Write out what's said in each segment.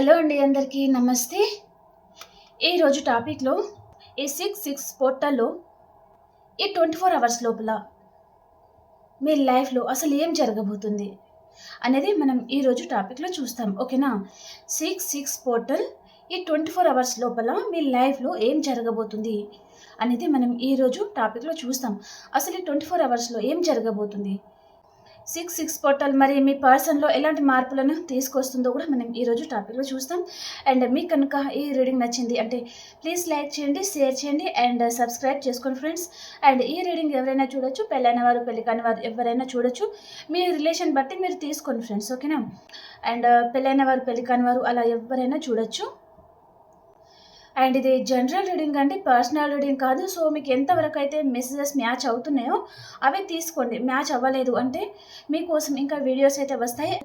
Hello అండి అందరికీ నమస్తే. ఈరోజు టాపిక్లో ఈ సిక్స్ సిక్స్ పోర్టల్లో ఈ ట్వంటీ ఫోర్ అవర్స్ లోపల మీ లైఫ్లో అసలు ఏం జరగబోతుంది అనేది మనం ఈరోజు టాపిక్లో చూస్తాం ఓకేనా? సిక్స్ సిక్స్ పోర్టల్ ఈ ట్వంటీ ఫోర్ అవర్స్ లోపల మీ లైఫ్లో ఏం జరగబోతుంది అనేది మనం ఈరోజు టాపిక్లో చూస్తాం. అసలు ఈ ట్వంటీ ఫోర్ అవర్స్లో ఏం జరగబోతుంది? సిక్స్ సిక్స్ పోర్టల్ మరి మీ పర్సన్లో ఎలాంటి మార్పులను తీసుకొస్తుందో కూడా మనం ఈరోజు టాపిక్లో చూస్తాం. అండ్ మీకు కనుక ఈ రీడింగ్ నచ్చింది అంటే ప్లీజ్ లైక్ చేయండి షేర్ చేయండి అండ్ సబ్స్క్రైబ్ చేసుకోండి ఫ్రెండ్స్ అండ్ ఈ రీడింగ్ ఎవరైనా చూడొచ్చు పెళ్ళైన వారు పెళ్ళి కాని వారు ఎవరైనా చూడొచ్చు. మీ రిలేషన్ బట్టి మీరు తీసుకోండి ఫ్రెండ్స్ ఓకేనా అండ్ పెళ్ళైన వారు పెళ్ళి కాని వారు అలా ఎవరైనా చూడొచ్చు. అండ్ ఇది జనరల్ రీడింగ్ అండి పర్సనల్ రీడింగ్ కాదు. సో మీకు ఎంతవరకు అయితే మెసేజెస్ మ్యాచ్ అవుతున్నాయో అవి తీసుకోండి. మ్యాచ్ అవ్వలేదు అంటే మీకోసం ఇంకా వీడియోస్ అయితే వస్తాయి.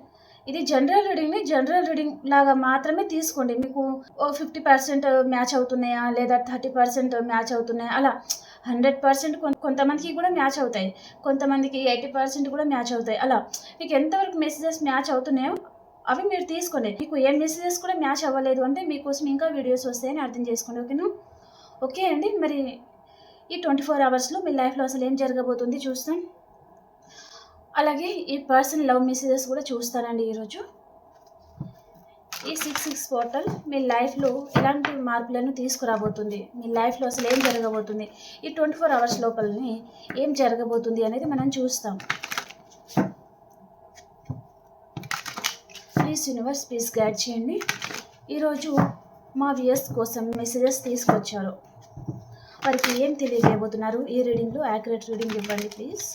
ఇది జనరల్ రీడింగ్ని జనరల్ రీడింగ్ లాగా మాత్రమే తీసుకోండి. మీకు ఓ ఫిఫ్టీ పర్సెంట్ మ్యాచ్ అవుతున్నాయా? లేదా థర్టీ పర్సెంట్ మ్యాచ్ అవుతున్నాయా? అలా హండ్రెడ్ పర్సెంట్ కొంతమందికి కూడా మ్యాచ్ అవుతాయి. కొంతమందికి ఎయిటీ పర్సెంట్ కూడా మ్యాచ్ అవుతాయి. అలా మీకు ఎంతవరకు మెసేజెస్ మ్యాచ్ అవుతున్నాయో అవి మీరు తీసుకోండి. మీకు ఏ మెసేజెస్ కూడా మ్యాచ్ అవ్వలేదు అంటే మీకోసం ఇంకా వీడియోస్ వస్తాయని అర్థం చేసుకోండి ఓకేనా? ఓకే అండి. మరి ఈ ట్వంటీ ఫోర్ అవర్స్లో మీ లైఫ్లో అసలు ఏం జరగబోతుంది చూస్తాం. అలాగే ఈ పర్సన్ లవ్ మెసేజెస్ కూడా చూస్తానండి ఈరోజు. ఈ సిక్స్ సిక్స్ పోర్టల్ మీ లైఫ్లో ఎలాంటి మార్పులను తీసుకురాబోతుంది? మీ లైఫ్లో అసలు ఏం జరగబోతుంది? ఈ ట్వంటీ ఫోర్ అవర్స్ లోపలని ఏం జరగబోతుంది అనేది మనం చూస్తాం. ప్లీజ్ యూనివర్స్ ప్లీజ్ గైడ్ చేయండి. ఈరోజు మా వ్యూయర్స్ కోసం మెసేజెస్ తీసుకొచ్చారు. వారికి ఏం తెలియజేయబోతున్నారు? ఈ రీడింగ్లో యాక్యురేట్ రీడింగ్ ఇవ్వండి ప్లీజ్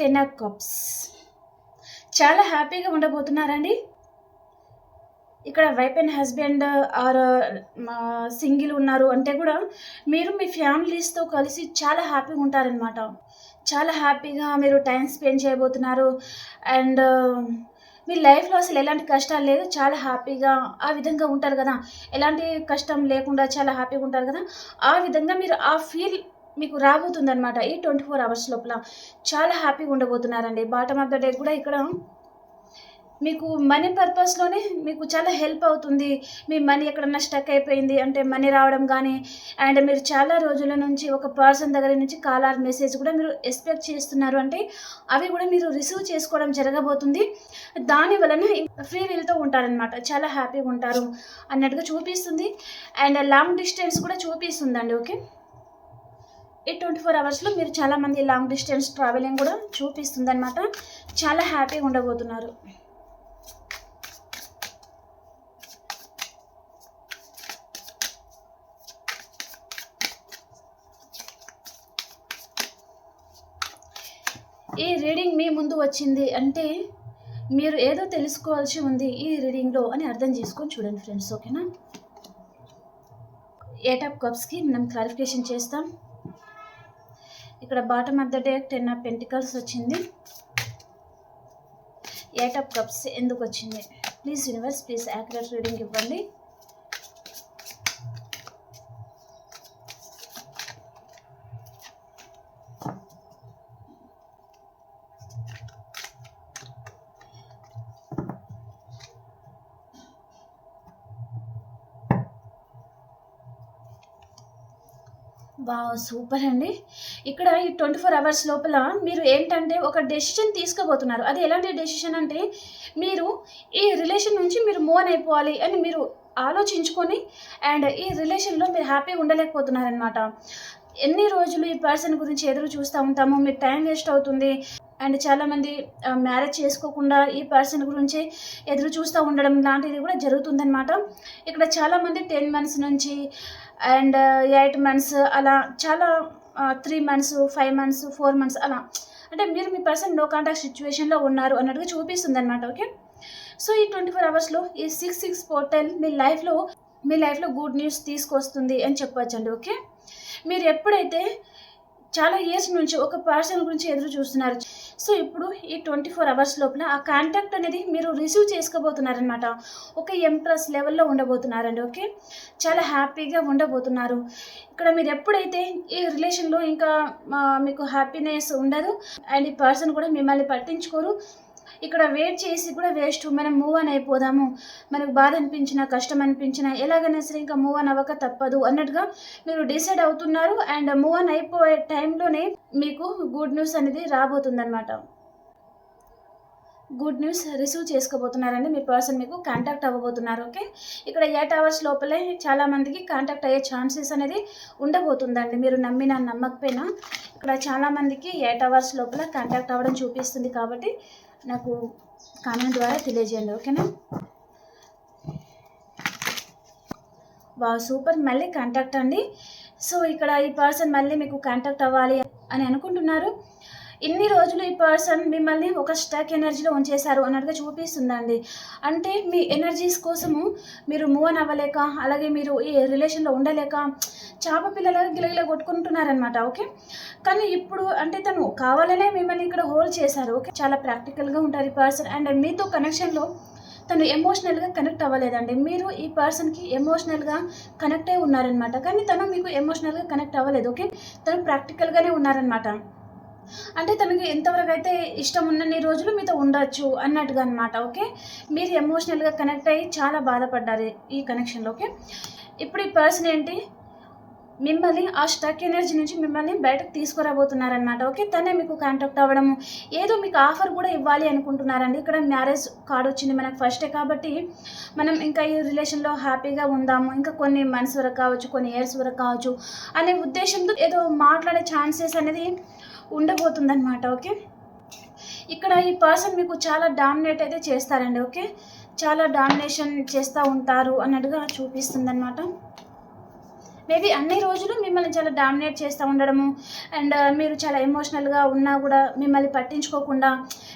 టెన్ ఆఫ్ కప్స్ చాలా హ్యాపీగా ఉండబోతున్నారండి. ఇక్కడ wife and husband or single ఉన్నారు అంటే కూడా మీరు మీ ఫ్యామిలీస్తో కలిసి చాలా హ్యాపీగా ఉంటారనమాట చాలా హ్యాపీగా మీరు టైం స్పెండ్ చేయబోతున్నారు. అండ్ మీ లైఫ్లో అసలు ఎలాంటి కష్టాలు లేదు చాలా హ్యాపీగా ఆ విధంగా ఉంటారు కదా. ఎలాంటి కష్టం లేకుండా చాలా హ్యాపీగా ఉంటారు కదా. ఆ విధంగా మీరు ఆ ఫీల్ మీకు రాబోతుందన్నమాట ఈ ట్వంటీ ఫోర్ అవర్స్ లోపల. చాలా హ్యాపీగా ఉండబోతున్నారండి. బాటమ్ ఆఫ్ ద డే కూడా ఇక్కడ మీకు మనీ పర్పస్లోనే మీకు చాలా హెల్ప్ అవుతుంది. మీ మనీ ఎక్కడన్నా స్టక్ అయిపోయింది అంటే మనీ రావడం కానీ అండ్ మీరు చాలా రోజుల నుంచి ఒక పర్సన్ దగ్గర నుంచి కాల్ ఆర్ మెసేజ్ కూడా మీరు ఎక్స్పెక్ట్ చేస్తున్నారు. అంటే అవి కూడా మీరు రిసీవ్ చేసుకోవడం జరగబోతుంది. దాని వలన ఫ్రీ వీల్తో ఉంటారనమాట చాలా హ్యాపీగా ఉంటారు అన్నట్టుగా చూపిస్తుంది. అండ్ లాంగ్ డిస్టెన్స్ కూడా చూపిస్తుందండి ఓకే ఈ ట్వంటీ ఫోర్ అవర్స్లో మీరు చాలామంది లాంగ్ డిస్టెన్స్ ట్రావెలింగ్ కూడా చూపిస్తుంది అనమాట చాలా హ్యాపీగా ఉండబోతున్నారు. ఈ రీడింగ్ మీ ముందు వచ్చింది అంటే మీరు ఏదో తెలుసుకోవాల్సి ఉంది ఈ రీడింగ్లో అని అర్థం చేసుకొని చూడండి ఫ్రెండ్స్ ఓకేనా? ఎయిట్ ఆఫ్ కప్స్కి మనం క్లారిఫికేషన్ చేస్తాం. ఇక్కడ bottom of the day ten of pentacles వచ్చింది. ఎయిట్ ఆఫ్ కప్స్ ఎందుకు వచ్చింది? Please universe please accurate reading ఇవ్వండి. వా సూపర్ అండి. ఇక్కడ ఈ ట్వంటీ ఫోర్ అవర్స్ లోపల మీరు ఏంటంటే ఒక డెసిషన్ తీసుకోబోతున్నారు అది ఎలాంటి డెసిషన్ అంటే మీరు ఈ రిలేషన్ నుంచి మీరు మూవ్ అయిపోవాలి అని మీరు ఆలోచించుకొని అండ్ ఈ రిలేషన్లో మీరు హ్యాపీగా ఉండలేకపోతున్నారనమాట ఎన్ని రోజులు ఈ పర్సన్ గురించి ఎదురు చూస్తూ ఉంటాము మీకు టైం వేస్ట్ అవుతుంది అండ్ చాలామంది మ్యారేజ్ చేసుకోకుండా ఈ పర్సన్ గురించి ఎదురు చూస్తూ ఉండడం లాంటిది కూడా జరుగుతుందన్నమాట. ఇక్కడ చాలామంది టెన్ మంత్స్ నుంచి అండ్ ఎయిట్ మంత్స్ అలా చాలా three months five months four months అలా. అంటే మీరు మీ పర్సన్ నో కాంటాక్ట్ సిచ్యువేషన్లో ఉన్నారు అన్నట్టుగా చూపిస్తుంది అనమాట ఓకే? సో ఈ ట్వంటీ ఫోర్ అవర్స్లో ఈ సిక్స్ సిక్స్ పోర్టల్ మీ లైఫ్లో మీ లైఫ్లో గుడ్ న్యూస్ తీసుకొస్తుంది అని చెప్పొచ్చండి ఓకే? మీరు ఎప్పుడైతే చాలా ఇయర్స్ నుంచి ఒక పర్సన్ గురించి ఎదురు చూస్తున్నారు. సో ఇప్పుడు ఈ ట్వంటీ ఫోర్ అవర్స్ లోపల ఆ కాంటాక్ట్ అనేది మీరు రిసీవ్ చేసుకోబోతున్నారనమాట ఒక ఎంప్రెస్ లెవెల్లో ఉండబోతున్నారండి ఓకే చాలా హ్యాపీగా ఉండబోతున్నారు. ఇక్కడ మీరు ఎప్పుడైతే ఈ రిలేషన్లో ఇంకా మీకు హ్యాపీనెస్ ఉండదు అండ్ ఈ పర్సన్ కూడా మిమ్మల్ని పట్టించుకోరు ఇక్కడ వెయిట్ చేసి కూడా వేస్ట్ మనం మూవ్ ఆన్ అయిపోదాము. మనకు బాధ అనిపించినా కష్టం అనిపించినా ఎలాగైనా సరే ఇంకా మూవ్ ఆన్ అవ్వక తప్పదు అన్నట్టుగా మీరు డిసైడ్ అవుతున్నారు అండ్ మూవ్ ఆన్ అయిపోయే టైంలోనే మీకు గుడ్ న్యూస్ అనేది రాబోతుందన్నమాట. గుడ్ న్యూస్ రిసీవ్ చేసుకోబోతున్నారండి. మీ పర్సన్ మీకు కాంటాక్ట్ అవ్వబోతున్నారు ఓకే ఇక్కడ ఎయిట్ అవర్స్ లోపలే చాలా మందికి కాంటాక్ట్ అయ్యే ఛాన్సెస్ అనేది ఉండబోతుందండి. మీరు నమ్మిన నమ్మకపోయినా ఇక్కడ చాలామందికి ఎయిట్ అవర్స్ లోపల కాంటాక్ట్ అవ్వడం చూపిస్తుంది కాబట్టి నాకు కామెంట్ ద్వారా తెలియజేయండి ఓకేనా? వా సూపర్. మళ్ళీ కాంటాక్ట్ అండి. సో ఇక్కడ ఈ పర్సన్ మళ్ళీ మీకు కాంటాక్ట్ అవ్వాలి అని అనుకుంటున్నారు. ఇన్ని రోజులు ఈ పర్సన్ మిమ్మల్ని ఒక స్టక్ ఎనర్జీలో ఉంచేశారు అన్నట్టుగా చూపిస్తుందండి. అంటే మీ ఎనర్జీస్ కోసము మీరు మూవ్ అని అవ్వలేక అలాగే మీరు ఈ రిలేషన్లో ఉండలేక చేప పిల్లలుగా గిలగిల కొట్టుకుంటున్నారనమాట ఓకే కానీ ఇప్పుడు అంటే తను కావాలనే మిమ్మల్ని ఇక్కడ హోల్డ్ చేశారు ఓకే చాలా ప్రాక్టికల్గా ఉంటారు ఈ పర్సన్ అండ్ మీతో కనెక్షన్లో తను ఎమోషనల్గా కనెక్ట్ అవ్వలేదండి. మీరు ఈ పర్సన్కి ఎమోషనల్గా కనెక్ట్ అయి ఉన్నారనమాట కానీ తను మీకు ఎమోషనల్గా కనెక్ట్ అవ్వలేదు ఓకే తను ప్రాక్టికల్గానే ఉన్నారనమాట అంటే తనకి ఎంతవరకు అయితే ఇష్టం ఉన్నన్ని రోజులు మీతో ఉండొచ్చు అన్నట్టుగా అనమాట ఓకే? మీరు ఎమోషనల్గా కనెక్ట్ అయ్యి చాలా బాధపడ్డారు ఈ కనెక్షన్లో ఓకే? ఇప్పుడు ఈ పర్సన్ ఏంటి? మిమ్మల్ని ఆ స్టక్ ఎనర్జీ నుంచి మిమ్మల్ని బయటకు తీసుకురాబోతున్నారనమాట ఓకే? తనే మీకు కాంటాక్ట్ అవ్వడము ఏదో మీకు ఆఫర్ కూడా ఇవ్వాలి అనుకుంటున్నారండి. ఇక్కడ మ్యారేజ్ కార్డ్ వచ్చింది మనకు ఫస్టే కాబట్టి మనం ఇంకా ఈ రిలేషన్లో హ్యాపీగా ఉందాము. ఇంకా కొన్ని మంత్స్ వరకు కావచ్చు కొన్ని ఇయర్స్ వరకు కావచ్చు అనే ఉద్దేశంతో ఏదో మాట్లాడే ఛాన్సెస్ అనేది ఉండబోతుందన్నమాట ఓకే? ఇక్కడ ఈ పర్సన్ మీకు చాలా డామినేట్ అయితే చేస్తారండి ఓకే? చాలా డామినేషన్ చేస్తూ ఉంటారు అన్నట్టుగా చూపిస్తుంది అనమాట మేబీ అన్ని రోజులు మిమ్మల్ని చాలా డామినేట్ చేస్తూ ఉండడము. అండ్ uh, మీరు చాలా ఎమోషనల్గా ఉన్నా కూడా మిమ్మల్ని పట్టించుకోకుండా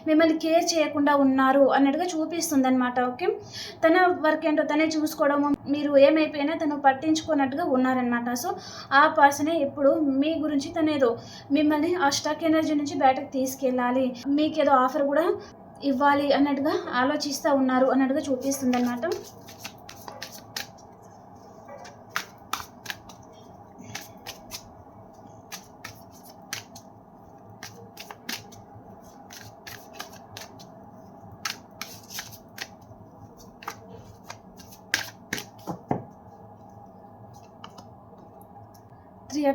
మిమ్మల్ని కేర్ చేయకుండా ఉన్నారు అన్నట్టుగా చూపిస్తుంది అనమాట ఓకే తన వర్క్ ఏంటో తనే చూసుకోవడము. మీరు ఏమైపోయినా తను పట్టించుకున్నట్టుగా ఉన్నారనమాట సో ఆ పర్సనే ఇప్పుడు మీ గురించి తనేదో మిమ్మల్ని ఆ స్టక్ ఎనర్జీ నుంచి బయటకు తీసుకెళ్ళాలి. మీకు ఏదో ఆఫర్ కూడా ఇవ్వాలి అన్నట్టుగా ఆలోచిస్తూ ఉన్నారు అన్నట్టుగా చూపిస్తుంది అనమాట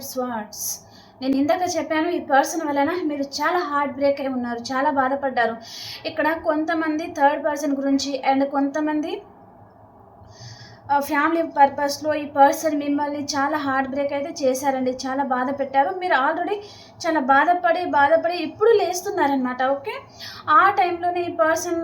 త్రీ ఆఫ్ నేను ఇందాక చెప్పాను ఈ పర్సన్ వలన మీరు చాలా హార్ట్ బ్రేక్ అయి ఉన్నారు చాలా బాధపడ్డారు. ఇక్కడ కొంతమంది థర్డ్ పర్సన్ గురించి అండ్ కొంతమంది ఫ్యామిలీ పర్పస్లో ఈ పర్సన్ మిమ్మల్ని చాలా హార్ట్ బ్రేక్ అయితే చేశారండి. చాలా బాధ పెట్టారు. మీరు ఆల్రెడీ చాలా బాధపడి బాధపడి ఇప్పుడు లేస్తున్నారనమాట ఓకే ఆ టైంలోనే ఈ పర్సన్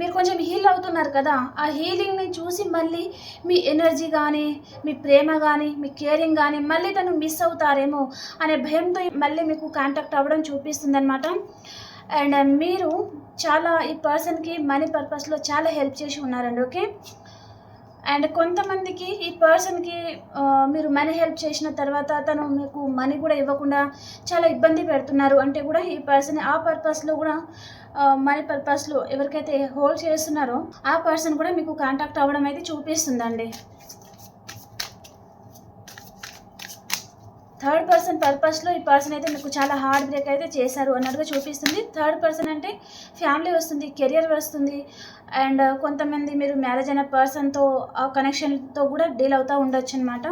మీరు కొంచెం హీల్ అవుతున్నారు కదా. ఆ హీలింగ్ని చూసి మళ్ళీ మీ ఎనర్జీ కానీ మీ ప్రేమ కానీ మీ కేరింగ్ కానీ మళ్ళీ తను మిస్ అవుతారేమో అనే భయంతో మళ్ళీ మీకు కాంటాక్ట్ అవ్వడం చూపిస్తుంది అనమాట అండ్ మీరు చాలా ఈ పర్సన్కి మనీ పర్పస్లో చాలా హెల్ప్ చేసి ఉన్నారండి ఓకే అండ్ కొంతమందికి ఈ పర్సన్కి మీరు మనీ హెల్ప్ చేసిన తర్వాత తను మీకు మనీ కూడా ఇవ్వకుండా చాలా ఇబ్బంది పెడుతున్నారు. అంటే కూడా ఈ పర్సన్ ఆ పర్పస్లో కూడా మనీ పర్పస్లో ఎవరికైతే హోల్డ్ చేస్తున్నారో ఆ పర్సన్ కూడా మీకు కాంటాక్ట్ అవ్వడం అయితే చూపిస్తుందండి. థర్డ్ పర్సన్ పర్పస్లో ఈ పర్సన్ అయితే మీకు చాలా హార్డ్ బ్రేక్ అయితే చేశారు అన్నట్టుగా చూపిస్తుంది. థర్డ్ పర్సన్ అంటే ఫ్యామిలీ వస్తుంది కెరియర్ వస్తుంది అండ్ కొంతమంది మీరు మ్యారేజ్ అయిన పర్సన్తో ఆ కనెక్షన్తో కూడా డీల్ అవుతూ ఉండొచ్చు అనమాట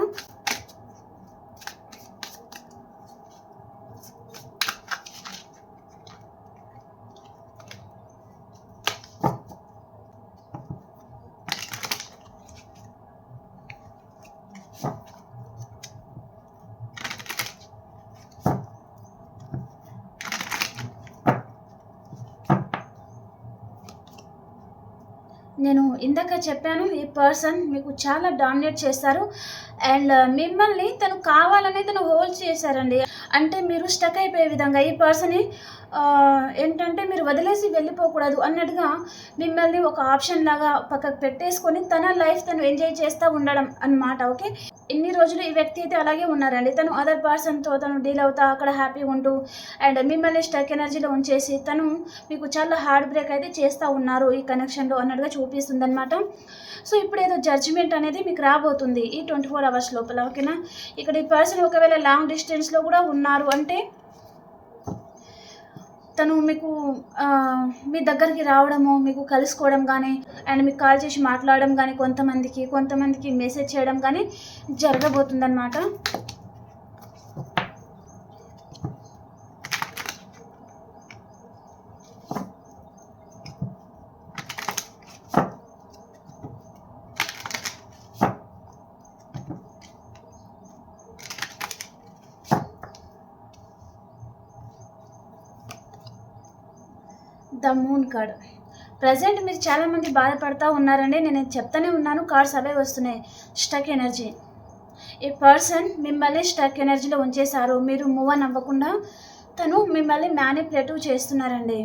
నేను ఇందాక చెప్పాను. ఈ పర్సన్ మీకు చాలా డామినేట్ చేస్తారు అండ్ మిమ్మల్ని తను కావాలని తను హోల్డ్ చేశారండి. అంటే మీరు స్టక్ అయిపోయే విధంగా ఈ పర్సన్ని ఏంటంటే మీరు వదిలేసి వెళ్ళిపోకూడదు అన్నట్టుగా మిమ్మల్ని ఒక ఆప్షన్ లాగా పక్కకు పెట్టేసుకొని తన లైఫ్ తను ఎంజాయ్ చేస్తూ ఉండడం అన్నమాట ఓకే? ఇన్ని రోజులు ఈ వ్యక్తి అయితే అలాగే ఉన్నారండి. తను అదర్ పర్సన్తో తను డీల్ అవుతా అక్కడ హ్యాపీగా ఉంటూ అండ్ మిమ్మల్ని స్టక్ ఎనర్జీలో ఉంచేసి తను మీకు చాలా హార్డ్ బ్రేక్ అయితే చేస్తూ ఉన్నారు ఈ కనెక్షన్లో అన్నట్టుగా చూపిస్తుంది అనమాట సో ఇప్పుడు ఏదో జడ్జిమెంట్ అనేది మీకు రాబోతుంది ఈ ట్వంటీ ఫోర్ అవర్స్ లోపల ఓకేనా? ఇక్కడ ఈ పర్సన్ ఒకవేళ లాంగ్ డిస్టెన్స్లో కూడా ఉన్నారు అంటే తను మీకు మీ దగ్గరికి రావడము మీకు కలుసుకోవడం కానీ అండ్ మీకు కాల్ చేసి మాట్లాడడం కానీ కొంతమందికి కొంతమందికి మెసేజ్ చేయడం కానీ జరగబోతుందన్నమాట. ద మూన్ కార్డ్ ప్రజెంట్ మీరు చాలామంది బాధపడతా ఉన్నారండి నేను చెప్తానే ఉన్నాను. కార్డ్స్ అవే వస్తున్నాయి. స్టక్ ఎనర్జీ ఈ పర్సన్ మిమ్మల్ని స్టక్ ఎనర్జీలో ఉంచేశారు. మీరు మూవ్ అని అవ్వకుండా తను మిమ్మల్ని మ్యానిపులేటివ్ చేస్తున్నారండి.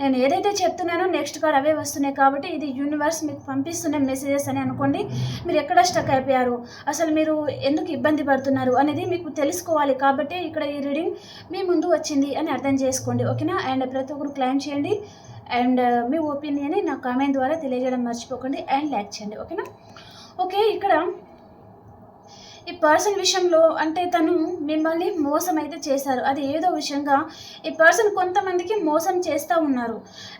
నేను ఏదైతే చెప్తున్నానో నెక్స్ట్ కార్డ్ అవే వస్తున్నాయి కాబట్టి ఇది యూనివర్స్ మీకు పంపిస్తున్న మెసేజెస్ అని అనుకోండి. మీరు ఎక్కడ స్టక్ అయిపోయారు? అసలు మీరు ఎందుకు ఇబ్బంది పడుతున్నారు అనేది మీకు తెలుసుకోవాలి కాబట్టి ఇక్కడ ఈ రీడింగ్ మీ ముందు వచ్చింది అని అర్థం చేసుకోండి. ఓకేనా అండ్ ప్రతి ఒక్కరు క్లైమ్ చేయండి. అండ్ uh, మీ ఒపీనియన్ నా కామెంట్ ద్వారా తెలియజేయడం మర్చిపోకండి. అండ్ లైక్ చేయండి. ఓకేనా ఓకే ఇక్కడ ఈ పర్సన్ విషయంలో అంటే తను మిమ్మల్ని మోసం అయితే చేశారు. అది ఏదో విషయంగా ఈ పర్సన్ కొంతమందికి మోసం చేస్తూ ఉన్నారు.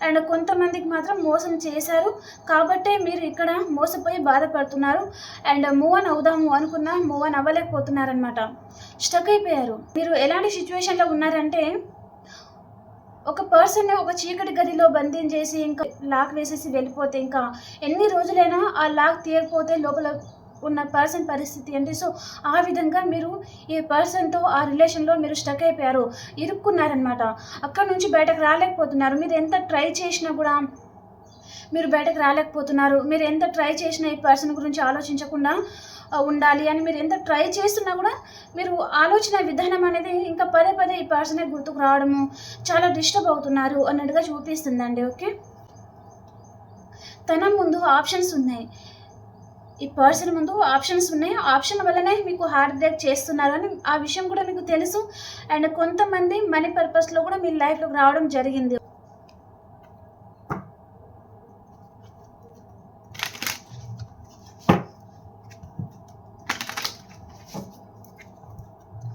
అండ్ కొంతమందికి మాత్రం మోసం చేశారు. కాబట్టే మీరు ఇక్కడ మోసపోయి బాధపడుతున్నారు. అండ్ మూవ్ అన్ అవుదాము అనుకున్నా మూవ్ అన్ అవ్వలేకపోతున్నారనమాట స్టక్ అయిపోయారు. మీరు ఎలాంటి సిచ్యువేషన్లో ఉన్నారంటే ఒక పర్సన్ ఒక చీకటి గదిలో బంధించేసి ఇంకా లాక్ వేసేసి వెళ్ళిపోతే ఇంకా ఎన్ని రోజులైనా ఆ లాక్ తీయకపోతే లోపల ఉన్న పర్సన్ పరిస్థితి ఏంటి? సో ఆ విధంగా మీరు ఈ పర్సన్తో ఆ రిలేషన్లో మీరు స్టక్ అయిపోయారు ఇరుక్కున్నారనమాట అక్కడ నుంచి బయటకు రాలేకపోతున్నారు. మీరు ఎంత ట్రై చేసినా కూడా మీరు బయటకు రాలేకపోతున్నారు. మీరు ఎంత ట్రై చేసినా ఈ పర్సన్ గురించి ఆలోచించకుండా ఉండాలి అని మీరు ఎంత ట్రై చేస్తున్నా కూడా మీరు ఆలోచన విధానం అనేది ఇంకా పదే పదే ఈ పర్సనే గుర్తుకు రావడము చాలా డిస్టర్బ్ అవుతున్నారు అన్నట్టుగా చూపిస్తుందండి. ఓకే? తన ముందు ఆప్షన్స్ ఉన్నాయి. ఈ పర్సన్ ముందు ఆప్షన్స్ ఉన్నాయి. ఆప్షన్ వల్లనే మీకు హార్ట్ బ్రేక్ చేస్తున్నారు అని ఆ విషయం కూడా మీకు తెలుసు. అండ్ కొంతమంది మనీ పర్పస్లో కూడా మీ లైఫ్లోకి రావడం జరిగింది.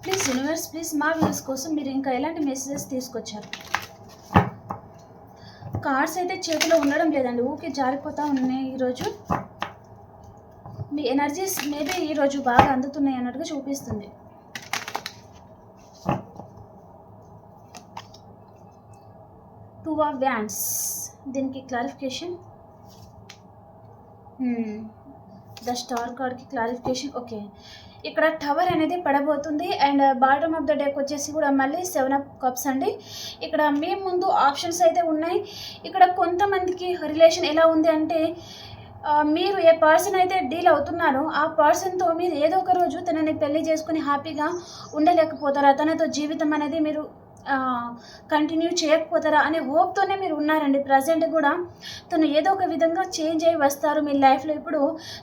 ప్లీజ్ యూనివర్స్ ప్లీజ్ మా వ్యూస్ కోసం మీరు ఇంకా ఎలాంటి మెసేజెస్ తీసుకొచ్చారు? కార్డ్స్ అయితే చేతిలో ఉండడం లేదండి. ఊకే జారిపోతూ ఉన్నాయి ఈరోజు. మీ ఎనర్జీస్ మేబీ ఈరోజు బాగా అందుతున్నాయి అన్నట్టుగా చూపిస్తుంది. టూ ఆఫ్ వ్యాండ్స్ దీనికి క్లారిఫికేషన్ ద స్టార్ కార్డ్కి క్లారిఫికేషన్ ఓకే ఇక్కడ టవర్ అనేది పడబోతుంది and bottom of the deck వచ్చేసి కూడా మళ్ళీ సెవెన్ అప్ కప్స్ అండి. ఇక్కడ మీ ముందు ఆప్షన్స్ అయితే ఉన్నాయి. ఇక్కడ కొంతమందికి రిలేషన్ ఎలా ఉంది అంటే మీరు ఏ పర్సన్ అయితే డీల్ అవుతున్నారో ఆ పర్సన్తో మీరు ఏదో ఒక రోజు తనని పెళ్ళి చేసుకుని హ్యాపీగా ఉండలేకపోతారా. తనతో జీవితం అనేది మీరు కంటిన్యూ చేయకపోతారా అనే హోప్తోనే మీరు ఉన్నారండి. ప్రజెంట్ కూడా తను ఏదో ఒక విధంగా చేంజ్ అయ్యి వస్తారు మీ లైఫ్లో ఇప్పుడు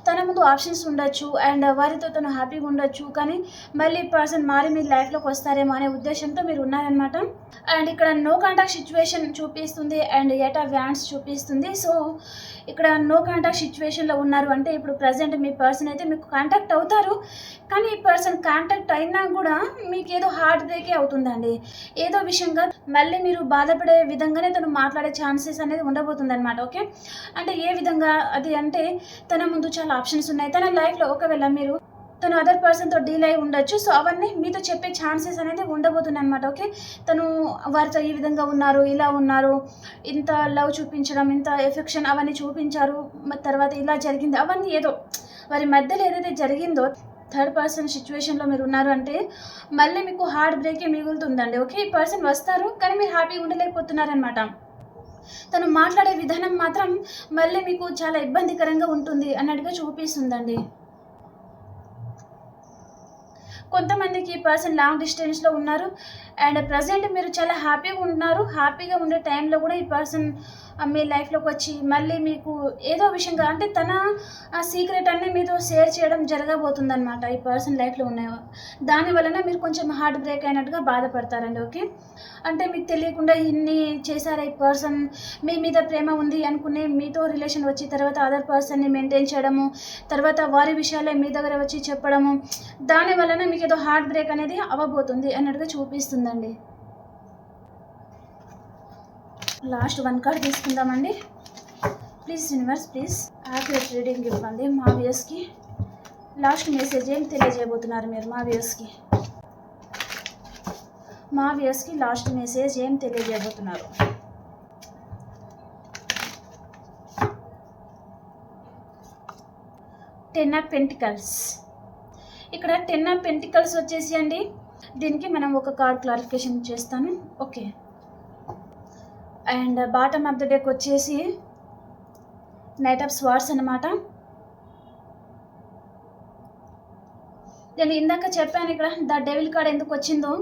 తన ముందు ఆప్షన్స్ ఉండొచ్చు అండ్ వారితో తను హ్యాపీగా ఉండొచ్చు కానీ మళ్ళీ పర్సన్ మారి మీ లైఫ్లోకి వస్తారేమో అనే ఉద్దేశంతో మీరు ఉన్నారనమాట అండ్ ఇక్కడ నో కాంటాక్ట్ సిచ్యువేషన్ చూపిస్తుంది అండ్ ఎటా వ్యాన్స్ చూపిస్తుంది. సో ఇక్కడ నో కాంటాక్ట్ సిచ్యువేషన్లో ఉన్నారు అంటే ఇప్పుడు ప్రజెంట్ మీ పర్సన్ అయితే మీకు కాంటాక్ట్ అవుతారు. కానీ ఈ పర్సన్ కాంటాక్ట్ అయినా కూడా మీకు ఏదో హార్ట్ బ్రేకే అవుతుందండి. ఏదో విషయంగా మళ్ళీ మీరు బాధపడే విధంగానే తను మాట్లాడే ఛాన్సెస్ అనేది ఉండబోతుంది అనమాట ఓకే? అంటే ఏ విధంగా అది అంటే తన ముందు చాలా ఆప్షన్స్ ఉన్నాయి. తన లైఫ్లో ఒకవేళ మీరు తను అదర్ పర్సన్తో డీల్ అయి ఉండొచ్చు సో అవన్నీ మీతో చెప్పే ఛాన్సెస్ అనేది ఉండబోతుంది అనమాట ఓకే? తను వారితో ఈ విధంగా ఉన్నారు ఇలా ఉన్నారు ఇంత లవ్ చూపించడం ఇంత ఎఫెక్షన్ అవన్నీ చూపించారు తర్వాత ఇలా జరిగింది అవన్నీ ఏదో వారి మధ్యలో ఏదైతే జరిగిందో థర్డ్ పర్సన్ సిచ్యువేషన్లో మీరు ఉన్నారు అంటే మళ్ళీ మీకు హార్ట్ బ్రేకే మిగులుతుందండి ఓకే ఈ పర్సన్ వస్తారు కానీ మీరు హ్యాపీగా ఉండలేకపోతున్నారనమాట తను మాట్లాడే విధానం మాత్రం మళ్ళీ మీకు చాలా ఇబ్బందికరంగా ఉంటుంది అన్నట్టుగా చూపిస్తుందండి. కొంతమందికి పర్సన్ లాంగ్ డిస్టెన్స్లో ఉన్నారు అండ్ ప్రజెంట్ మీరు చాలా హ్యాపీగా ఉన్నారు హ్యాపీగా ఉండే టైంలో కూడా ఈ పర్సన్ మీ లైఫ్లోకి వచ్చి మళ్ళీ మీకు ఏదో విషయంగా అంటే తన సీక్రెట్ అన్ని మీతో షేర్ చేయడం జరగబోతుంది అనమాట ఈ పర్సన్ లైఫ్లో ఉన్న దాని వలన మీరు కొంచెం హార్ట్ బ్రేక్ అయినట్టుగా బాధపడతారండి ఓకే? అంటే మీకు తెలియకుండా ఇన్ని చేశారు ఈ పర్సన్ మీ మీద ప్రేమ ఉంది అనుకునే మీతో రిలేషన్ వచ్చి తర్వాత అదర్ పర్సన్ని మెయింటైన్ చేయడము తర్వాత వారి విషయాలే మీ దగ్గర వచ్చి చెప్పడము దాని వలన మీకు ఏదో హార్ట్ బ్రేక్ అనేది అవ్వబోతుంది అన్నట్టుగా చూపిస్తుందండి. లాస్ట్ వన్ కార్డ్ తీసుకుందామండి. Please universe please accurate reading ఇవ్వండి మా వ్యూస్కి లాస్ట్ మెసేజ్ ఏం తెలియజేయబోతున్నారు మీరు మా వ్యూస్కి మా వ్యూస్కి లాస్ట్ మెసేజ్ ఏం తెలియజేయబోతున్నారు? టెన్ ఆఫ్ పెంటికల్స్ ఇక్కడ టెన్ ఆఫ్ పెంటికల్స్ వచ్చేసి అండి. దీనికి మనం ఒక కార్డ్ క్లారిఫికేషన్ చేస్తాను. Okay and bottom of the deck వచ్చేసి నైట్ ఆఫ్ స్వార్డ్స్ అనమాట నేను ఇందాక చెప్పాను ఇక్కడ ద డెవిల్ కార్డ్ ఎందుకు వచ్చిందో?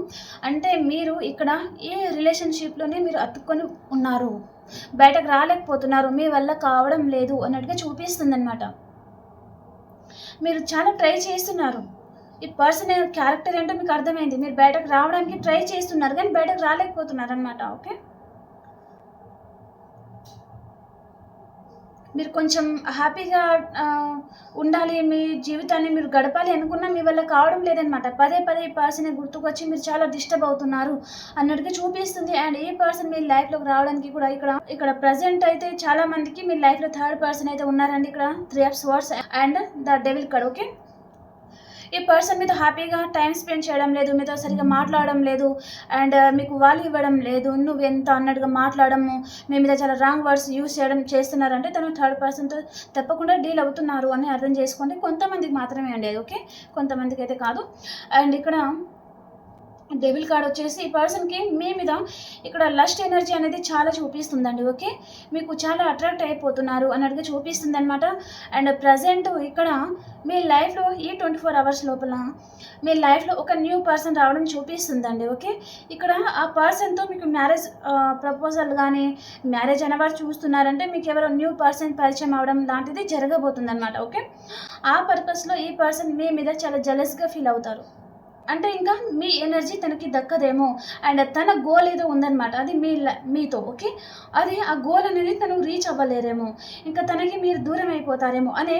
అంటే మీరు ఇక్కడ ఈ రిలేషన్షిప్లోనే మీరు అతుక్కొని ఉన్నారు బయటకు రాలేకపోతున్నారు మీ వల్ల కావడం లేదు అన్నట్టుగా చూపిస్తుంది అనమాట మీరు చాలా ట్రై చేస్తున్నారు. ఈ పర్సన్ క్యారెక్టర్ ఏంటో మీకు అర్థమైంది. మీరు బయటకు రావడానికి ట్రై చేస్తున్నారు కానీ బయటకు రాలేకపోతున్నారు అనమాట ఓకే? మీరు కొంచెం హ్యాపీగా ఉండాలి మీ జీవితాన్ని మీరు గడపాలి అనుకున్నా మీ వల్ల కావడం లేదనమాట పదే పదే ఈ పర్సన్ గుర్తుకొచ్చి మీరు చాలా డిస్టర్బ్ అవుతున్నారు అన్నట్టుగా చూపిస్తుంది. అండ్ ఈ పర్సన్ మీ లైఫ్లోకి రావడానికి కూడా ఇక్కడ ఇక్కడ ప్రజెంట్ అయితే చాలా మందికి మీ లైఫ్లో థర్డ్ పర్సన్ అయితే ఉన్నారండి ఇక్కడ. Three of swords and the devil card okay ఈ పర్సన్ మీతో హ్యాపీగా టైం స్పెండ్ చేయడం లేదు మీతో సరిగ్గా మాట్లాడడం లేదు అండ్ uh, మీకు వాల్యూ ఇవ్వడం లేదు నువ్వు ఎంత అన్నట్టుగా మాట్లాడము మీ మీద చాలా రాంగ్ వర్డ్స్ యూస్ చేయడం చేస్తున్నారంటే తను థర్డ్ పర్సన్తో తప్పకుండా డీల్ అవుతున్నారు అని అర్థం చేసుకోండి. కొంతమందికి మాత్రమే అండి అది ఓకే కొంతమందికి అయితే కాదు. అండ్ ఇక్కడ డెవిల్ కార్డ్ వచ్చేసి ఈ పర్సన్కి మీ మీద ఇక్కడ లస్ట్ ఎనర్జీ అనేది చాలా చూపిస్తుందండి ఓకే మీకు చాలా అట్రాక్ట్ అయిపోతున్నారు అన్నట్టుగా చూపిస్తుంది అనమాట అండ్ ప్రజెంట్ ఇక్కడ మీ లైఫ్లో ఈ ట్వంటీ ఫోర్ అవర్స్ లోపల మీ లైఫ్లో ఒక న్యూ పర్సన్ రావడం చూపిస్తుందండి ఓకే ఇక్కడ ఆ పర్సన్తో మీకు మ్యారేజ్ ప్రపోజల్ కానీ మ్యారేజ్ అనేవారు చూస్తున్నారంటే మీకు ఎవరో న్యూ పర్సన్ పరిచయం అవడం లాంటిది జరగబోతుంది అనమాట ఓకే ఆ పర్పస్లో ఈ పర్సన్ మీ మీద చాలా జలస్గా ఫీల్ అవుతారు. అంటే ఇంకా మీ ఎనర్జీ తనకి దక్కదేమో. అండ్ తన గోల్ ఏదో ఉందన్నమాట. అది మీ మీతో ఓకే? అది ఆ గోల్ అనేది తను రీచ్ అవ్వలేరేమో. ఇంకా తనకి మీరు దూరం అయిపోతారేమో అనే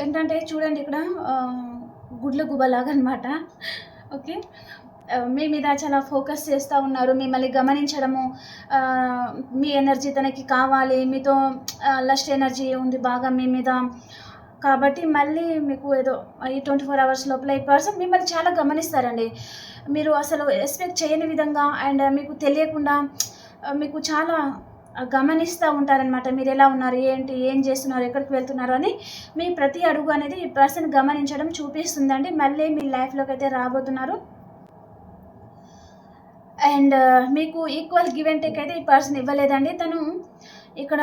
ఏంటంటే చూడండి ఇక్కడ గుడ్ల గుబలాగా అనమాట ఓకే? మీ మీద చాలా ఫోకస్ చేస్తూ ఉన్నారు. మిమ్మల్ని గమనించడము మీ ఎనర్జీ తనకి కావాలి. మీతో లస్ట్ ఎనర్జీ ఉంది బాగా మీ మీద. కాబట్టి మళ్ళీ మీకు ఏదో ఈ ట్వంటీ ఫోర్ అవర్స్ లోపల ఈ పర్సన్ మిమ్మల్ని చాలా గమనిస్తారండి. మీరు అసలు ఎక్స్పెక్ట్ చేయని విధంగా అండ్ మీకు తెలియకుండా మీకు చాలా గమనిస్తూ ఉంటారనమాట మీరు ఎలా ఉన్నారు ఏంటి ఏం చేస్తున్నారు ఎక్కడికి వెళ్తున్నారు అని మీ ప్రతి అడుగు అనేది ఈ పర్సన్ గమనించడం చూపిస్తుందండి. మళ్ళీ మీ లైఫ్లోకి అయితే రాబోతున్నారు. అండ్ మీకు ఈక్వల్ గివ్ అండ్ టేక్ అయితే ఈ పర్సన్ ఇవ్వలేదండి. తను ఇక్కడ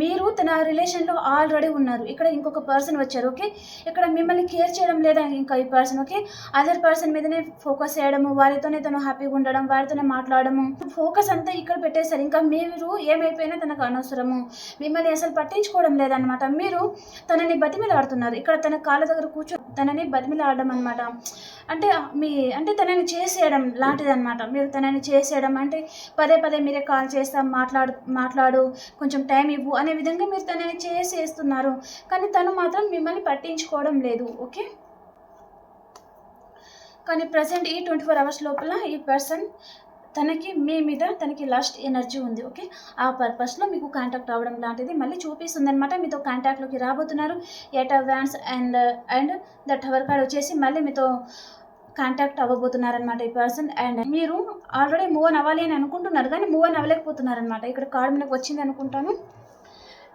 మీరు తన రిలేషన్లో ఆల్రెడీ ఉన్నారు. ఇక్కడ ఇంకొక పర్సన్ వచ్చారు ఓకే? ఇక్కడ మిమ్మల్ని కేర్ చేయడం లేదా ఇంకా ఈ పర్సన్ ఓకే? అదర్ పర్సన్ మీదనే ఫోకస్ చేయడము వారితోనే తను హ్యాపీగా ఉండడం వారితోనే మాట్లాడము ఫోకస్ అంతా ఇక్కడ పెట్టేశారు. ఇంకా మీరు ఏమైపోయినా తనకు అనవసరము. మిమ్మల్ని అసలు పట్టించుకోవడం లేదనమాట మీరు తనని బతిమిలాడుతున్నారు. ఇక్కడ తన కాళ్ళ దగ్గర కూర్చో తనని బతిమిలాడడం అనమాట అంటే మీ అంటే తనని చేసేయడం లాంటిది అనమాట మీరు తనని చేసేయడం అంటే పదే పదే మీరే కాల్ చేస్తాం మాట్లాడు మాట్లాడు కొంచెం టైం ఇవ్వు అనే విధంగా మీరు తనని చేసేస్తున్నారు. కానీ తను మాత్రం మిమ్మల్ని పట్టించుకోవడం లేదు ఓకే? కానీ ప్రజెంట్ ఈ ట్వంటీ ఫోర్ అవర్స్ లోపల ఈ పర్సన్ తనకి మీ మీద తనకి లాస్ట్ ఎనర్జీ ఉంది ఓకే? ఆ పర్పస్లో మీకు కాంటాక్ట్ అవ్వడం లాంటిది మళ్ళీ చూపిస్తుంది అనమాట మీతో కాంటాక్ట్లోకి రాబోతున్నారు. Eight of wands and and the tower card వచ్చేసి మళ్ళీ మీతో కాంటాక్ట్ అవ్వబోతున్నారనమాట ఈ పర్సన్ అండ్ మీరు ఆల్రెడీ మూవ్ అని అవ్వాలి అని అనుకుంటున్నారు కానీ మూవ్ అవ్వలేకపోతున్నారు అవ్వలేకపోతున్నారనమాట ఇక్కడ కార్డు మనకు వచ్చింది అనుకుంటాను.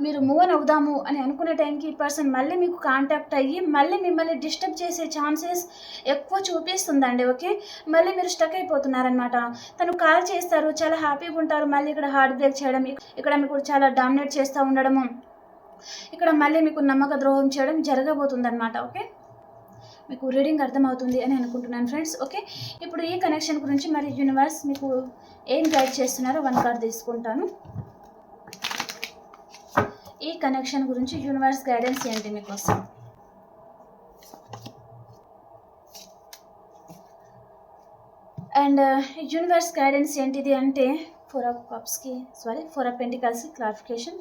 మీరు మూవ్ అని అవుదాము అని అనుకునే టైంకి ఈ పర్సన్ మళ్ళీ మీకు కాంటాక్ట్ అయ్యి మళ్ళీ మిమ్మల్ని డిస్టర్బ్ చేసే ఛాన్సెస్ ఎక్కువ చూపిస్తుందండి ఓకే మళ్ళీ మీరు స్టక్ అయిపోతున్నారనమాట తను కాల్ చేస్తారు చాలా హ్యాపీగా ఉంటారు మళ్ళీ ఇక్కడ హార్ట్ బ్రేక్ చేయడం ఇక్కడ మీకు చాలా డామినేట్ చేస్తూ ఉండడము. ఇక్కడ మళ్ళీ మీకు నమ్మక ద్రోహం చేయడం జరగబోతుంది అనమాట ఓకే మీకు రీడింగ్ అర్థమవుతుంది అని అనుకుంటున్నాను ఫ్రెండ్స్ ఓకే ఇప్పుడు ఈ కనెక్షన్ గురించి మరి యూనివర్స్ మీకు ఏం గైడ్ చేస్తున్నారో వన్ కార్డ్ తీసుకుంటాను. ఈ కనెక్షన్ గురించి యూనివర్స్ గైడెన్స్ ఏంటి మీకోసం? అండ్ యూనివర్స్ గైడెన్స్ ఏంటిది అంటే ఫోర్ ఆఫ్ కప్స్కి సారీ ఫోర్ ఆఫ్ పెంటికల్స్కి క్లారిఫికేషన్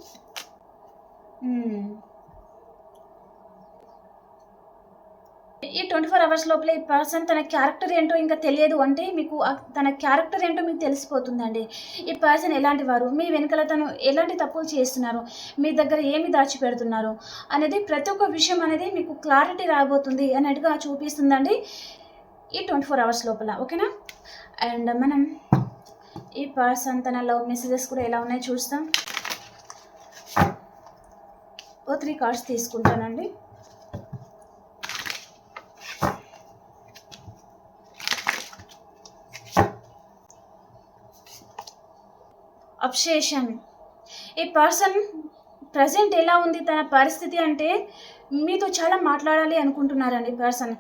ఈ ట్వంటీ ఫోర్ అవర్స్ లోపల ఈ పర్సన్ తన క్యారెక్టర్ ఏంటో ఇంకా తెలియదు అంటే మీకు తన క్యారెక్టర్ ఏంటో మీకు తెలిసిపోతుందండి. ఈ పర్సన్ ఎలాంటి వారు? మీ వెనుకల తను ఎలాంటి తప్పులు చేస్తున్నారు? మీ దగ్గర ఏమి దాచిపెడుతున్నారు అనేది ప్రతి ఒక్క విషయం అనేది మీకు క్లారిటీ రాబోతుంది అన్నట్టుగా చూపిస్తుందండి ఈ ట్వంటీ ఫోర్ అవర్స్ లోపల. ఓకేనా? అండ్ మనం ఈ పర్సన్ తన లవ్ మెసేజెస్ కూడా ఎలా ఉన్నాయో చూస్తాం. ఓ త్రీ కార్డ్స్ తీసుకుంటానండి. అబ్సేషన్ ఈ పర్సన్ ప్రజెంట్ ఎలా ఉంది తన పరిస్థితి అంటే మీతో చాలా మాట్లాడాలి అనుకుంటున్నారండి పర్సన్.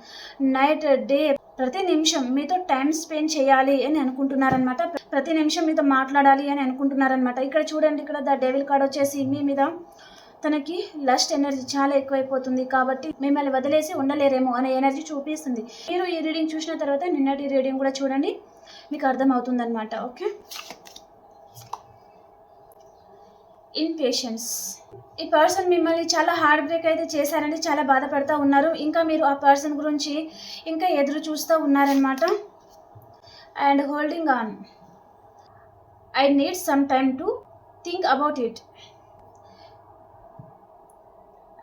నైట్ డే ప్రతి నిమిషం మీతో టైం స్పెండ్ చేయాలి అని అనుకుంటున్నారనమాట ప్రతి నిమిషం మీతో మాట్లాడాలి అని అనుకుంటున్నారనమాట ఇక్కడ చూడండి ఇక్కడ ద డెవిల్ కార్డ్ వచ్చేసి మీ మీద తనకి లస్ట్ ఎనర్జీ చాలా ఎక్కువైపోతుంది కాబట్టి మిమ్మల్ని వదిలేసి ఉండలేరేమో అనే ఎనర్జీ చూపిస్తుంది. మీరు ఈ రీడింగ్ చూసిన తర్వాత నిన్నటి రీడింగ్ కూడా చూడండి మీకు అర్థమవుతుందన్నమాట. ఓకే? ఇన్ పేషెన్స్ ఈ పర్సన్ మిమ్మల్ని చాలా హార్డ్ బ్రేక్ అయితే చేశారండి చాలా బాధపడుతూ ఉన్నారు. ఇంకా మీరు ఆ పర్సన్ గురించి ఇంకా ఎదురు చూస్తూ ఉన్నారనమాట and holding on I need some time to think about it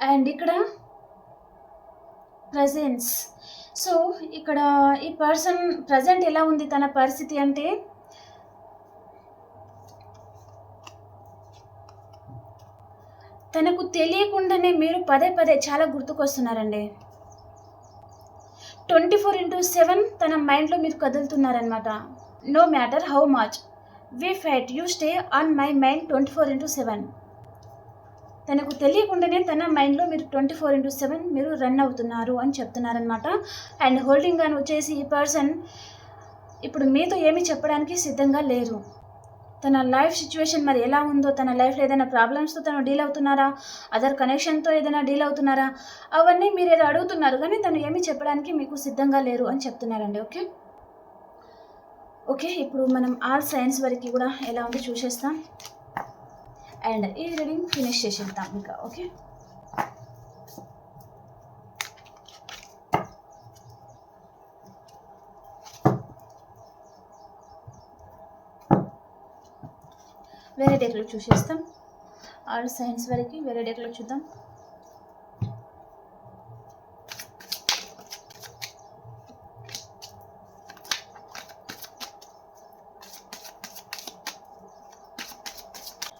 and ఇక్కడ ప్రజెన్స్ సో ఇక్కడ ఈ పర్సన్ ప్రజెంట్ ఎలా ఉంది? తన పరిస్థితి అంటే తనకు తెలియకుండానే మీరు పదే పదే చాలా గుర్తుకొస్తున్నారండి. ట్వంటీ ఫోర్ ఇంటూ సెవెన్ తన మైండ్లో మీరు కదులుతున్నారనమాట no matter how much. We fight you stay on my mind twenty four into seven. తనకు తెలియకుండానే తన మైండ్లో మీరు ట్వంటీ ఫోర్ ఇంటూ సెవెన్ మీరు రన్ అవుతున్నారు అని చెప్తున్నారనమాట అండ్ హోల్డింగ్ అని వచ్చేసి ఈ పర్సన్ ఇప్పుడు మీతో ఏమీ చెప్పడానికి సిద్ధంగా లేరు. తన లైఫ్ సిచ్యువేషన్ మరి ఎలా ఉందో తన లైఫ్లో ఏదైనా ప్రాబ్లమ్స్తో తను డీల్ అవుతున్నారా? అదర్ కనెక్షన్తో ఏదైనా డీల్ అవుతున్నారా? అవన్నీ మీరు ఏదో అడుగుతున్నారు కానీ తను ఏమీ చెప్పడానికి మీకు సిద్ధంగా లేరు అని చెప్తున్నారండి ఓకే? ఓకే ఇప్పుడు మనం ఆల్ సైన్స్ వరకు కూడా ఎలా ఉందో చూసేస్తాం. అండ్ ఈ రీడింగ్ ఫినిష్ చేసేద్దాం ఇంకా ఓకే? వేరే డేట్లో చూసేస్తాం ఆల్ సైన్స్ వరకు వేరే డేట్లో చూద్దాం.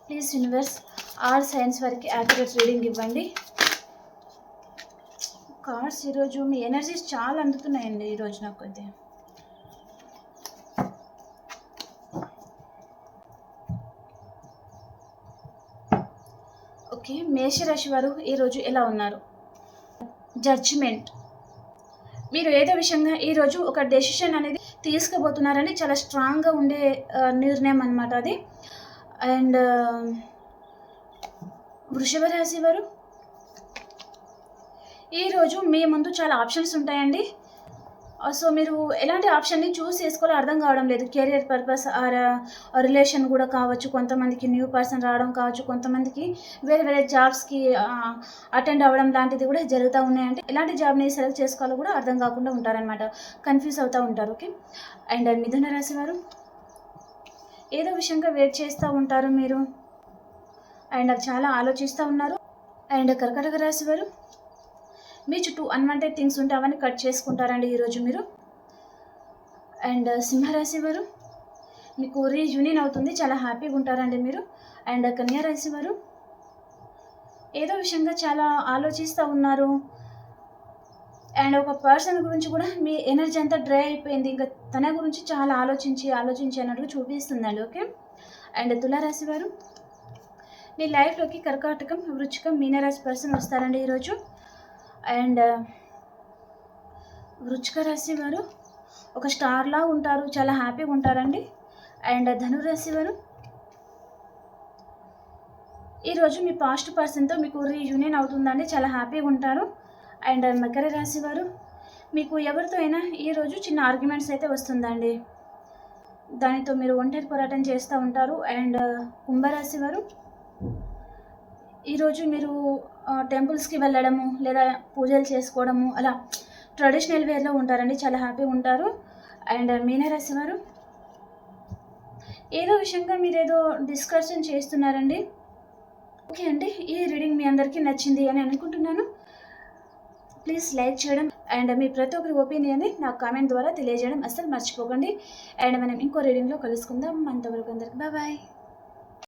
ప్లీజ్ యూనివర్స్ ఆల్ సైన్స్ వరకు యాక్యురేట్ రీడింగ్ ఇవ్వండి. కార్డ్స్ ఈరోజు మీ ఎనర్జీస్ చాలా అందుతున్నాయండి ఈరోజు నాకు అయితే ఓకే మేషరాశి వారు ఈరోజు ఎలా ఉన్నారు? జడ్జిమెంట్ మీరు ఏదో విషయంగా ఈరోజు ఒక డెసిషన్ అనేది తీసుకోబోతున్నారని చాలా స్ట్రాంగ్గా ఉండే నిర్ణయం అన్నమాట అది. అండ్ వృషభ రాశి వారు ఈరోజు మీ ముందు చాలా ఆప్షన్స్ ఉంటాయండి. సో మీరు ఎలాంటి ఆప్షన్ని చూస్ చేసుకోవాలో అర్థం కావడం లేదు. కెరియర్ పర్పస్ ఆర్ రిలేషన్ కూడా కావచ్చు కొంతమందికి న్యూ పర్సన్ రావడం కావచ్చు కొంతమందికి వేరే వేరే జాబ్స్కి అటెండ్ అవ్వడం లాంటిది కూడా జరుగుతూ ఉన్నాయంటే ఎలాంటి జాబ్ని సెలెక్ట్ చేసుకోవాలో కూడా అర్థం కాకుండా ఉంటారనమాట కన్ఫ్యూజ్ అవుతూ ఉంటారు ఓకే? అండ్ మిథున రాశి వారు? ఏదో విషయంగా వెయిట్ చేస్తూ ఉంటారు మీరు. అండ్ అది చాలా ఆలోచిస్తూ ఉన్నారు. అండ్ కర్కటక రాశి వారు? మీ చుట్టూ అన్వాంటెడ్ థింగ్స్ ఉంటే అవన్నీ కట్ చేసుకుంటారండి ఈరోజు మీరు. అండ్ uh, సింహరాశి వారు మీకు రీయూనియన్ అవుతుంది. చాలా హ్యాపీగా ఉంటారండి మీరు. అండ్ uh, కన్యారాశి వారు ఏదో విషయంగా చాలా ఆలోచిస్తూ ఉన్నారు. అండ్ ఒక పర్సన్ గురించి కూడా మీ ఎనర్జీ అంతా డ్రై అయిపోయింది. ఇంకా తన గురించి చాలా ఆలోచించి ఆలోచించి అన్నట్టు చూపిస్తుందండి ఓకే అండ్ తులారాశి వారు మీ లైఫ్లోకి కర్కాటకం వృచ్చికం మీనరాశి పర్సన్ వస్తారండి ఈరోజు. అండ్ వృచ్చిక రాశి వారు ఒక స్టార్లా ఉంటారు చాలా హ్యాపీగా ఉంటారండి. అండ్ ధనురాశి వారు ఈరోజు మీ పాస్ట్ పర్సన్తో మీకు రీయూనియన్ అవుతుందండి చాలా హ్యాపీగా ఉంటారు. అండ్ మకర రాశి వారు మీకు ఎవరితో అయినా ఈరోజు చిన్న ఆర్గ్యుమెంట్స్ అయితే వస్తుందండి. దానితో మీరు ఒంటరి పోరాటం చేస్తూ ఉంటారు. అండ్ కుంభరాశి వారు ఈరోజు మీరు టెంపుల్స్కి వెళ్ళడము లేదా పూజలు చేసుకోవడము అలా ట్రెడిషనల్ వేర్లో ఉంటారండి. చాలా హ్యాపీగా ఉంటారు. అండ్ మీనరాశి వారు ఏదో విషయంగా మీరు ఏదో డిస్కషన్ చేస్తున్నారండి. ఓకే అండి. ఈ రీడింగ్ మీ అందరికీ నచ్చింది అని అనుకుంటున్నాను. ప్లీజ్ లైక్ చేయడం అండ్ మీ ప్రతి ఒక్కరి ఒపీనియన్ని నాకు కామెంట్ ద్వారా తెలియజేయడం అస్సలు మర్చిపోకండి. అండ్ మనం ఇంకో రీడింగ్లో కలుసుకుందాం. అంతవరకు అందరికి బాయ్